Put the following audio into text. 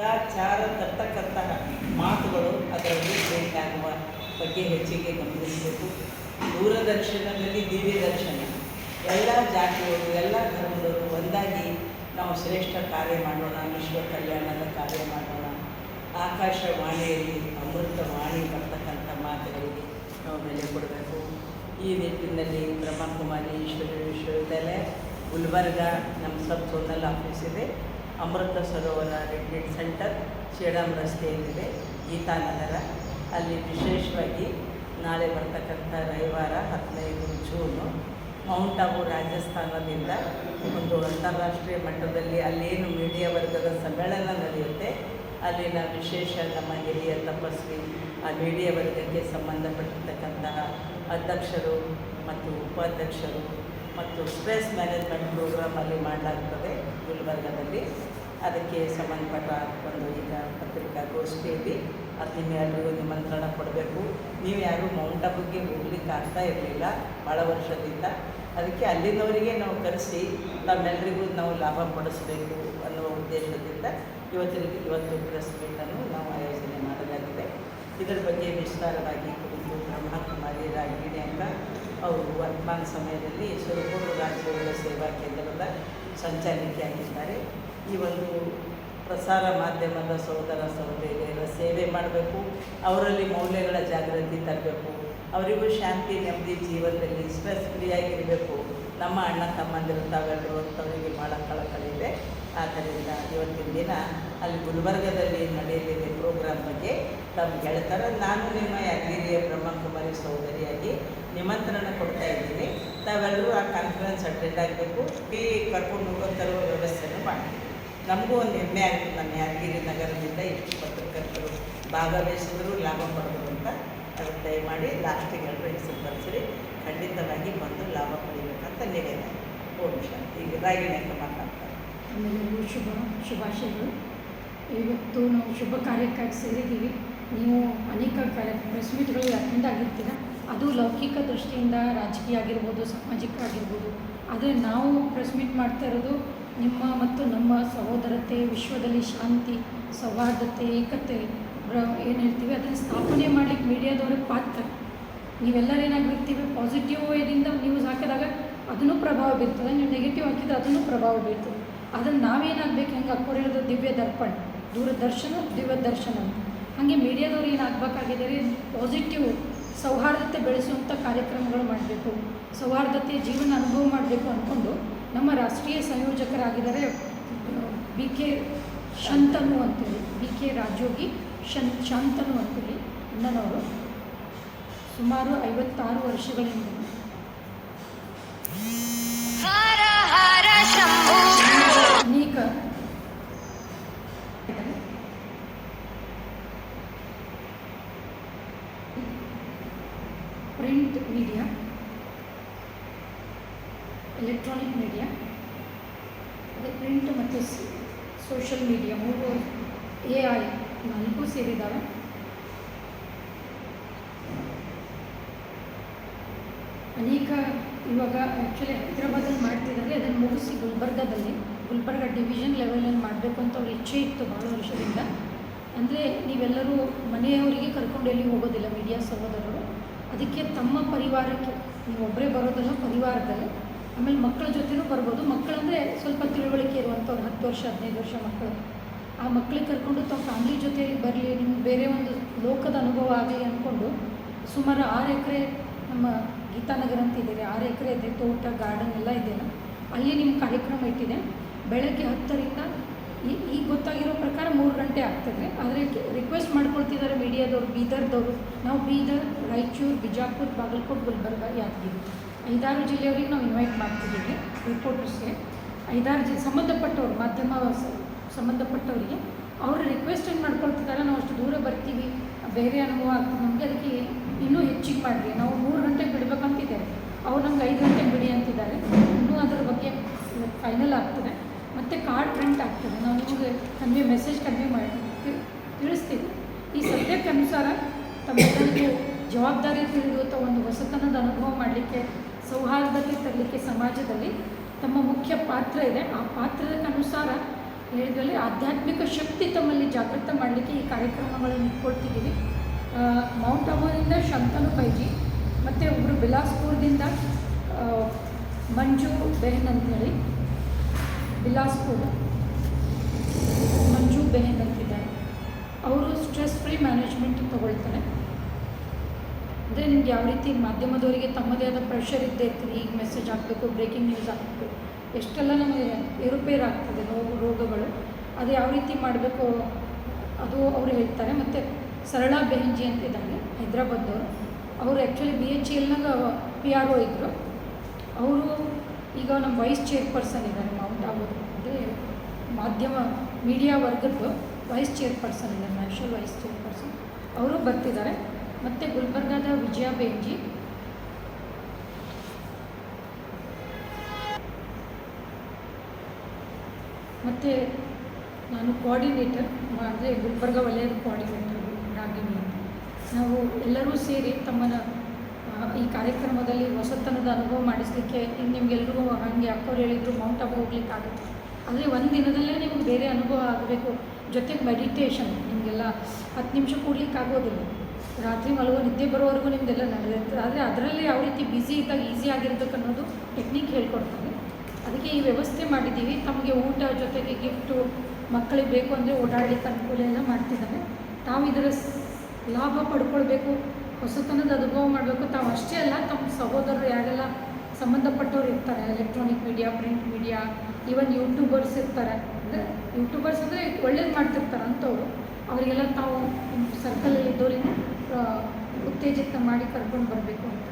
ಸದಾಚಾರ ತರ್ತಕ್ಕಂತಹ ಮಾತುಗಳು ಅದರಲ್ಲಿ ಬೇಕಾಗುವ ಬಗ್ಗೆ ಹೆಚ್ಚಿಗೆ ಗಮನಿಸಬೇಕು. ದೂರದರ್ಶನದಲ್ಲಿ ದಿವ್ಯ ದರ್ಶನ ಎಲ್ಲ ಜಾತಿಯವರು, ಎಲ್ಲ ಧರ್ಮದವರು ಒಂದಾಗಿ ನಾವು ಶ್ರೇಷ್ಠ ಕಾರ್ಯ ಮಾಡೋಣ, ವಿಶ್ವ ಕಲ್ಯಾಣದ ಕಾರ್ಯ ಮಾಡೋಣ. ಆಕಾಶವಾಣಿಯಲ್ಲಿ ಅಮೃತವಾಣಿ ಬರ್ತಕ್ಕಂಥ ಮಾತುಗಳಿಗೆ ನಾವು ಬೆಲೆ ಕೊಡಬೇಕು. ಈ ನಿಟ್ಟಿನಲ್ಲಿ ಬ್ರಹ್ಮಕುಮಾರಿ ಈಶ್ವರ ವಿಶ್ವವಿದ್ಯಾಲಯ, ಗುಲ್ಬರ್ಗ, ನಮ್ಮ ಸಬ್ ಆಫೀಸ್ ಇದೆ. ಅಮೃತ ಸರೋವರ ರಿಟ್ರೀಟ್ ಸೆಂಟರ್ ಶ್ರೀರಾಮ್ ರಸ್ತೆಯಲ್ಲಿದೆ ಗೀತಾನಗರ. ಅಲ್ಲಿ ವಿಶೇಷವಾಗಿ ನಾಳೆ ಬರ್ತಕ್ಕಂಥ ರವಿವಾರ ಹದಿನೈದು ಜೂನು ಮೌಂಟ್ ಆಬು ರಾಜಸ್ಥಾನದಿಂದ ಒಂದು ಅಂತಾರಾಷ್ಟ್ರೀಯ ಮಟ್ಟದಲ್ಲಿ ಅಲ್ಲೇನು ಮೀಡಿಯಾ ವರ್ಗದ ಸಮ್ಮೇಳನ ನಡೆಯುತ್ತೆ, ಅಲ್ಲಿನ ವಿಶೇಷ ನಮ್ಮ ಹಿರಿಯ ತಪಸ್ವಿ, ಆ ಮೀಡಿಯಾ ವರ್ಗಕ್ಕೆ ಸಂಬಂಧಪಟ್ಟಿರ್ತಕ್ಕಂತಹ ಅಧ್ಯಕ್ಷರು ಮತ್ತು ಉಪಾಧ್ಯಕ್ಷರು ಮತ್ತು ಸ್ಟ್ರೆಸ್ ಮ್ಯಾನೇಜ್ಮೆಂಟ್ ಪ್ರೋಗ್ರಾಮ್ ಅಲ್ಲಿ ಮಾಡಲಾಗ್ತದೆ ಗುಲ್ಬರ್ಗದಲ್ಲಿ. ಅದಕ್ಕೆ ಸಂಬಂಧಪಟ್ಟ ಒಂದು ಈಗ ಪತ್ರಿಕಾಗೋಷ್ಠಿಯಲ್ಲಿ ಅದು ನಿಮ್ಮೆಲ್ಲರಿಗೂ ನಿಮಂತ್ರಣ ಕೊಡಬೇಕು. ನೀವು ಯಾರು ಮೌಂಟ್ ಆಬುಗೆ ಹೋಗ್ಲಿಕ್ಕೆ ಆಗ್ತಾ ಇರಲಿಲ್ಲ ಭಾಳ ವರ್ಷದಿಂದ. ಅದಕ್ಕೆ ಅಲ್ಲಿನವರಿಗೆ ನಾವು ಕರೆಸಿ ತಮ್ಮೆಲ್ಲರಿಗೂ ನಾವು ಲಾಭ ಪಡಿಸಬೇಕು ಅನ್ನುವ ಉದ್ದೇಶದಿಂದ ಇವತ್ತಿನ ಇವತ್ತು ಪ್ರೆಸ್ ಮೀಟನ್ನು ನಾವು ಆಯೋಜನೆ ಮಾಡಲಾಗಿದೆ. ಇದರ ಬಗ್ಗೆ ವಿಸ್ತಾರವಾಗಿ ಕುರಿತು ಬ್ರಹ್ಮಕುಮಾರಿ ರಾಗಿಣಿ ಅಂತ ಅವರು ವರ್ತಮಾನ ಸಮಯದಲ್ಲಿ ಸುರಗೂರು ರಾಜ್ಯಗಳ ಸೇವಾ ಕೇಂದ್ರದ ಸಂಚಾಲಕಿಯಾಗಿದ್ದಾರೆ. ಈ ಒಂದು ಪ್ರಸಾರ ಮಾಧ್ಯಮದ ಸಹೋದರ ಸಹೋದರಿಯರ ಸೇವೆ ಮಾಡಬೇಕು, ಅವರಲ್ಲಿ ಮೌಲ್ಯಗಳ ಜಾಗೃತಿ ತರಬೇಕು, ಅವರಿಗೂ ಶಾಂತಿ, ನೆಮ್ಮದಿ ಜೀವನದಲ್ಲಿ ಸ್ಟ್ರೆಸ್ ಫ್ರೀಯಾಗಿರಬೇಕು ನಮ್ಮ ಅಣ್ಣ, ತಮ್ಮಂದಿರು ತಾವೆಲ್ಲರೂ ಅಂತವರಿಗೆ ಭಾಳ ಕಳಕಳಿದೆ ಆದ್ದರಿಂದ ಇವತ್ತಿನ ದಿನ ಅಲ್ಲಿ ಗುಲ್ಬರ್ಗದಲ್ಲಿ ನಡೆಯಲಿದೆ ಪ್ರೋಗ್ರಾಮ್ ಬಗ್ಗೆ ತಮ್ಮ ಹೇಳ್ತಾರೆ ನಾನು ನಿಮ್ಮ ಯಾದಗಿರಿಯ ಬ್ರಹ್ಮಕುಮಾರಿ ಸಹೋದರಿಯಾಗಿ ನಿಮಂತ್ರಣ ಕೊಡ್ತಾ ಇದ್ದೀನಿ. ತಾವೆಲ್ಲರೂ ಆ ಕಾನ್ಫರೆನ್ಸ್ ಅಟೆಂಡ್ ಆಗಬೇಕು. ಈ ಕರ್ಕೊಂಡು ಹೋಗೋ ತರುವ ವ್ಯವಸ್ಥೆನೂ ಮಾಡ್ತೀವಿ ನಮಗೂ ಒಂದು ಹೆಮ್ಮೆ ಆಯಿತು ನಮ್ಮ ಯಾದಗಿರಿ ನಗರದಿಂದ ಇಷ್ಟು ಪತ್ರಕರ್ತರು ಭಾಗವಹಿಸಿದ್ರು, ಲಾಭ ಪಡೆದ್ರು ಅಂತ. ಅದು ದಯಮಾಡಿ ಲಾಸ್ಟಿಗೆ ಎಲ್ಲರೂ ಹೆಸರು ಬರ್ಸಿರಿ. ಖಂಡಿತವಾಗಿ ಬಂದು ಲಾಭ ಪಡಿಬೇಕಂತ ನಿವೇದನೆ. ಓಂ ಶಾಂತಿ ಈಗ ರಾಗಿಣಿ ಅಂತ ಮಾತಾಡ್ತಾರೆ. ಶುಭ, ಶುಭಾಶಯಗಳು. ಇವತ್ತು ನಾವು ಶುಭ ಕಾರ್ಯಕ್ಕಾಗಿ ಸೇರಿದ್ದೀವಿ. ನೀವು ಅನೇಕ ಕಾರ್ಯ ಪ್ರೆಸ್ ಮೀಟ್ಗಳು ಅಟೆಂಡ್ ಆಗಿರ್ತೀರ? ಅದು ಲೌಕಿಕ ದೃಷ್ಟಿಯಿಂದ ರಾಜಕೀಯ ಆಗಿರ್ಬೋದು, ಸಾಮಾಜಿಕ ಆಗಿರ್ಬೋದು. ಆದರೆ ನಾವು ಪ್ರೆಸ್ ಮೀಟ್ ಮಾಡ್ತಾ ಇರೋದು ನಿಮ್ಮ ಮತ್ತು ನಮ್ಮ ಸಹೋದರತೆ, ವಿಶ್ವದಲ್ಲಿ ಶಾಂತಿ, ಸೌಹಾರ್ದತೆ, ಏಕತೆ ಏನು ಹೇಳ್ತೀವಿ? ಅದನ್ನು ಸ್ಥಾಪನೆ ಮಾಡಲಿಕ್ಕೆ ಮೀಡಿಯಾದವರ ಪಾತ್ರ. ನೀವೆಲ್ಲರೂ ಏನಾಗಿರ್ತೀವಿ ಪಾಸಿಟಿವ್ ವೇದಿಂದ ನ್ಯೂಸ್ ಹಾಕಿದಾಗ ಅದನ್ನು ಪ್ರಭಾವ ಬೀರ್ತದೆ. ನೀವು ನೆಗೆಟಿವ್ ಹಾಕಿದ್ರೆ ಅದನ್ನು ಪ್ರಭಾವ ಬೀರ್ತದೆ. ಅದನ್ನು ನಾವೇನಾಗಬೇಕು? ಹೆಂಗೆ ಅಕ್ಕೋರಿರೋದು ದಿವ್ಯ ದರ್ಪಣ. ದೂರದರ್ಶನ, ದಿವದರ್ಶನ. ಹಾಗೆ ಮೀಡಿಯಾದವ್ರು ಏನು ಮೀಡಿಯಾದವ್ರು ರೀ ಪಾಸಿಟಿವ್ ಸೌಹಾರ್ದತೆ ಬೆಳೆಸುವಂಥ ಕಾರ್ಯಕ್ರಮಗಳು ಮಾಡಬೇಕು. ಸೌಹಾರ್ದತೆ, ಜೀವನ ಅನುಭವ ಮಾಡಬೇಕು ಅಂದ್ಕೊಂಡು ನಮ್ಮ ರಾಷ್ಟ್ರೀಯ ಸಂಯೋಜಕರಾಗಿದ್ದಾರೆ ಬಿ ಕೆ ಶಂತನು ಅಂತೇಳಿ, ಬಿ ಕೆ ರಾಜೋಗಿ ಶನ್, ಶಾಂತನು ಅಂತೇಳಿ ಅಣ್ಣನವರು ಸುಮಾರು ಐವತ್ತಾರು ವರ್ಷಗಳಿಂದ. ಪ್ರಿಂಟ್ ಮೀಡಿಯಾ ಎಲೆಕ್ಟ್ರಾನಿಕ್ ಮೀಡಿಯಾ ಅದೇ ಪ್ರಿಂಟ್ ಮತ್ತು ಸೋಷಲ್ ಮೀಡಿಯಾ ಮೂರು ಎ ಐ ನಾಲ್ಕು ಸೇರಿದ್ದಾವೆ. ಅನೇಕ ಇವಾಗ ಆ್ಯಕ್ಚುಲಿ ಹೈದ್ರಾಬಾದಲ್ಲಿ ಮಾಡ್ತಿದ್ದಾರೆ. ಅದನ್ನು ಮುಗಿಸಿ ಗುಲ್ಬರ್ಗದಲ್ಲಿ. ಗುಲ್ಬರ್ಗ ಡಿವಿಷನ್ ಲೆವೆಲಲ್ಲಿ ಮಾಡಬೇಕು ಅಂತ ಅವ್ರ ಇಚ್ಛೆ ಇತ್ತು ಭಾಳ ವರ್ಷದಿಂದ. ಅಂದರೆ ನೀವೆಲ್ಲರೂ ಮನೆಯವರಿಗೆ ಕರ್ಕೊಂಡು ಎಲ್ಲಿ ಹೋಗೋದಿಲ್ಲ ಮೀಡಿಯಾ ಸಹೋದರರು. ಅದಕ್ಕೆ ತಮ್ಮ ಪರಿವಾರಕ್ಕೆ, ನೀವು ಒಬ್ಬರೇ ಬರೋದಲ್ಲ ಪರಿವಾರದಲ್ಲಿ, ಆಮೇಲೆ ಮಕ್ಕಳ ಜೊತೆನೂ ಬರ್ಬೋದು. ಮಕ್ಕಳಂದರೆ ಸ್ವಲ್ಪ ತಿಳುವಳಿಕೆ ಇರುವಂಥವ್ರು, ಹತ್ತು ವರ್ಷ, ಹದಿನೈದು ವರ್ಷ ಮಕ್ಕಳು. ಆ ಮಕ್ಕಳಿಗೆ ಕರ್ಕೊಂಡು ತಮ್ಮ ಫ್ಯಾಮ್ಲಿ ಜೊತೆಯಲ್ಲಿ ಬರಲಿ, ನಿಮ್ಗೆ ಬೇರೆ ಒಂದು ಲೋಕದ ಅನುಭವ ಆಗಲಿ ಅಂದ್ಕೊಂಡು ಸುಮಾರು ಆರು ಎಕರೆ ನಮ್ಮ ಗೀತಾನಗರ ಅಂತ ಇದೆ ಆರು ಎಕರೆ ಇದೆ, ತೋಟ, ಗಾರ್ಡನ್ ಎಲ್ಲ ಇದೆಯಲ್ಲ, ಅಲ್ಲಿ ನಿಮ್ಮ ಕಾರ್ಯಕ್ರಮ ಇಟ್ಟಿದೆ. ಬೆಳಗ್ಗೆ ಹತ್ತರಿಂದ ಈ ಈಗ ಗೊತ್ತಾಗಿರೋ ಪ್ರಕಾರ ಮೂರು ಗಂಟೆ ಆಗ್ತದೆ. ಆದರೆ ರಿಕ್ವೆಸ್ಟ್ ಮಾಡ್ಕೊಳ್ತಿದ್ದಾರೆ ಮೀಡಿಯಾದವ್ರು ಬೀದರ್ದವರು, ನಾವು ಬೀದರ್, ರಾಯಚೂರು, ಬಿಜಾಪುರ, ಬಾಗಲಕೋಟೆ, ಗುಲ್ಬರ್ಗ, ಯಾದಗಿರಿ. ಐದಾರು ಜಿಲ್ಲೆಯವರಿಗೆ ನಾವು ಇನ್ವೈಟ್ ಮಾಡ್ತಿದ್ದೀವಿ ರಿಪೋರ್ಟರ್ಸ್ಗೆ ಐದಾರು ಜಿ ಸಂಬಂಧಪಟ್ಟವ್ರು, ಮಾಧ್ಯಮ ಸಂಬಂಧಪಟ್ಟವರಿಗೆ, ಅವರು ರಿಕ್ವೆಸ್ಟ್ ಏನು ಮಾಡ್ಕೊಳ್ತಿದ್ದಾರೆ ನಾವು ಅಷ್ಟು ದೂರ ಬರ್ತೀವಿ, ಬೇರೆ ಅನುಭವ ಆಗ್ತದೆ. ನಮಗೆ ಅದಕ್ಕೆ ಇನ್ನೂ ಹೆಚ್ಚಿಗೆ ಮಾಡಿರಿ. ನಾವು ಮೂರು ಗಂಟೆಗೆ ಬಿಡಬೇಕಂತಿದ್ದಾರೆ ಅವ್ರು ನಮ್ಗೆ ಐದು ಗಂಟೆಗೆ ಬಿಡಿ ಅಂತಿದ್ದಾರೆ. ಇನ್ನೂ ಅದರ ಬಗ್ಗೆ ಫೈನಲ್ ಆಗ್ತದೆ. ಮತ್ತು ಕಾರ್ಡ್ ಪ್ರಿಂಟ್ ಆಗ್ತದೆ. ನಾವು ನಿಮಗೆ ಕನ್ವೆ ಮೆಸೇಜ್ ಕನ್ವೆ ಮಾಡಿ ತಿಳಿಸ್ತೀವಿ. ಈ ಸದ್ಯಕ್ಕೆ ಅನುಸಾರ ತಮ್ಮೆಲ್ಲರಿಗೂ ಜವಾಬ್ದಾರಿ ತಿಳಿದು ಒಂದು ಹೊಸತನದ ಅನುಭವ ಮಾಡಲಿಕ್ಕೆ, ಸೌಹಾರ್ದತೆ ತರಲಿಕ್ಕೆ ಸಮಾಜದಲ್ಲಿ ತಮ್ಮ ಮುಖ್ಯ ಪಾತ್ರ ಇದೆ. ಆ ಪಾತ್ರದ ಅನುಸಾರ ಹೇಳಿದ್ರಲ್ಲಿ ಆಧ್ಯಾತ್ಮಿಕ ಶಕ್ತಿ ತಮ್ಮಲ್ಲಿ ಜಾಗೃತ ಮಾಡಲಿಕ್ಕೆ ಈ ಕಾರ್ಯಕ್ರಮಗಳನ್ನು ಇಟ್ಕೊಳ್ತಿದ್ದೀವಿ. ಮೌಂಟ್ ಆಬೂರಿಂದ ಶಂತನು ಪೈಜಿ ಮತ್ತು ಒಬ್ಬರು ಬಿಲಾಸ್ಪುರದಿಂದ ಮಂಜು ಬೆಹನ್ ಅಂತೇಳಿ ಬಿಲಾಸ್ಪುರ. ಮಂಜು ಬೆಹನ್ ಅಂತಿದ್ದಾರೆ ಅವರು ಸ್ಟ್ರೆಸ್ ಫ್ರೀ ಮ್ಯಾನೇಜ್ಮೆಂಟ್ ತೊಗೊಳ್ತಾರೆ. ಅಂದರೆ ನಿಮ್ಗೆ ಯಾವ ರೀತಿ ಮಾಧ್ಯಮದವರಿಗೆ ತಮ್ಮದೇ ಆದ ಪ್ರೆಷರ್ ಇದ್ದೇ ಇರ್ತದೆ ಈಗ ಮೆಸೇಜ್ ಹಾಕಬೇಕು ಬ್ರೇಕಿಂಗ್ ನ್ಯೂಸ್ ಹಾಕಬೇಕು, ಎಷ್ಟೆಲ್ಲ ನಮಗೆ ಏರುಪೇರು ಆಗ್ತದೆ ನೋವು ರೋಗಗಳು, ಅದು ಯಾವ ರೀತಿ ಮಾಡಬೇಕು ಅದು ಅವರು ಹೇಳ್ತಾರೆ. ಮತ್ತು ಸರಳ ಬೆಹಂಜಿ ಅಂತಿದ್ದಾರೆ ಹೈದ್ರಾಬಾದವರು ಅವರು ಆ್ಯಕ್ಚುಲಿ ಬಿ ಎಚ್ ಎಲ್ನಾಗ ಪಿ ಆರ್ ಒ ಇದ್ದರು ಅವರು ಈಗ ನಮ್ಮ ವೈಸ್ ಚೇರ್ಪರ್ಸನ್ ಇದ್ದಾರೆ ಮೌಂಟ್ ಆಗೋದು. ಅಂದರೆ ಮಾಧ್ಯಮ ಮೀಡಿಯಾ ವರ್ಗದ್ದು. ವೈಸ್ ಚೇರ್ಪರ್ಸನ್ ಇದ್ದಾರೆ ನ್ಯಾಷನಲ್ ವೈಸ್ ಚೇರ್ಪರ್ಸನ್, ಅವರು ಬರ್ತಿದ್ದಾರೆ. ಮತ್ತು ಗುಲ್ಬರ್ಗಾದ ವಿಜಯ ಬೇಂಜಿ. ಮತ್ತು ನಾನು ಕೋಆರ್ಡಿನೇಟರ್ ಅಂದರೆ ಗುಲ್ಬರ್ಗ ವಲಯದ ಕೋಆರ್ಡಿನೇಟರ್ ರಾಗಿಣಿ ನಾವು ಎಲ್ಲರೂ ಸೇರಿ ತಮ್ಮನ್ನ ಈ ಕಾರ್ಯಕ್ರಮದಲ್ಲಿ ಹೊಸತನದ ಅನುಭವ ಮಾಡಿಸಲಿಕ್ಕೆ ನಿಮಗೆಲ್ಲರೂ ಹಾಗೆ ಅಕ್ಕವ್ರು ಹೇಳಿದ್ರು, ಮೌಂಟ್ ಆಬು ಹೋಗ್ಲಿಕ್ಕೆ ಆಗುತ್ತೆ ಆದರೆ ಒಂದು ದಿನದಲ್ಲೇ ನಿಮ್ಗೆ ಬೇರೆ ಅನುಭವ ಆಗಬೇಕು. ಜೊತೆಗೆ ಮೆಡಿಟೇಷನ್ ನಿಮಗೆಲ್ಲ ಹತ್ತು ನಿಮಿಷ ಕೂಡ್ಲಿಕ್ಕೆ ಆಗೋದಿಲ್ಲ ರಾತ್ರಿ ಮಲಗೋ ನಿದ್ದೆ ಬರೋವರೆಗೂ ನಿಮ್ದೆಲ್ಲ ನಡೆದಿರ್ತದೆ ಆದರೆ ಅದರಲ್ಲಿ ಯಾವ ರೀತಿ ಬ್ಯುಸಿ ಇದ್ದಾಗ ಈಸಿ ಆಗಿರ್ಬೇಕು ಟೆಕ್ನಿಕ್ ಹೇಳ್ಕೊಡ್ತಾರೆ ಅದಕ್ಕೆ ಈ ವ್ಯವಸ್ಥೆ ಮಾಡಿದ್ದೀವಿ. ತಮಗೆ ಊಟ ಜೊತೆಗೆ ಗಿಫ್ಟು ಮಕ್ಕಳಿಗೆ ಬೇಕು ಅಂದರೆ ಓಡಾಡಲಿಕ್ಕೆ ಅನುಕೂಲ ಎಲ್ಲ ಮಾಡ್ತಿದ್ದಾರೆ. ತಾವು ಇದರ ಲಾಭ ಪಡ್ಕೊಳ್ಬೇಕು, ಹೊಸತನದ ಅನುಭವ ಮಾಡಬೇಕು. ತಾವು ಅಷ್ಟೇ ಅಲ್ಲ, ತಮ್ಮ ಸಹೋದರರು ಯಾರೆಲ್ಲ ಸಂಬಂಧಪಟ್ಟವ್ರು ಇರ್ತಾರೆ electronic media print media even YouTubers ಇರ್ತಾರೆ. ಅಂದರೆ ಯೂಟ್ಯೂಬರ್ಸ್ ಅಂದರೆ ಒಳ್ಳೇದು ಮಾಡ್ತಿರ್ತಾರೆ ಅಂಥವ್ರು ಅವರಿಗೆಲ್ಲ ತಾವು ಸರ್ಕಲಲ್ಲಿ ಇದ್ದವರಿಗೆ ಉತ್ತೇಜಿತ ಮಾಡಿ ಕರ್ಕೊಂಡು ಬರಬೇಕು ಅಂತ.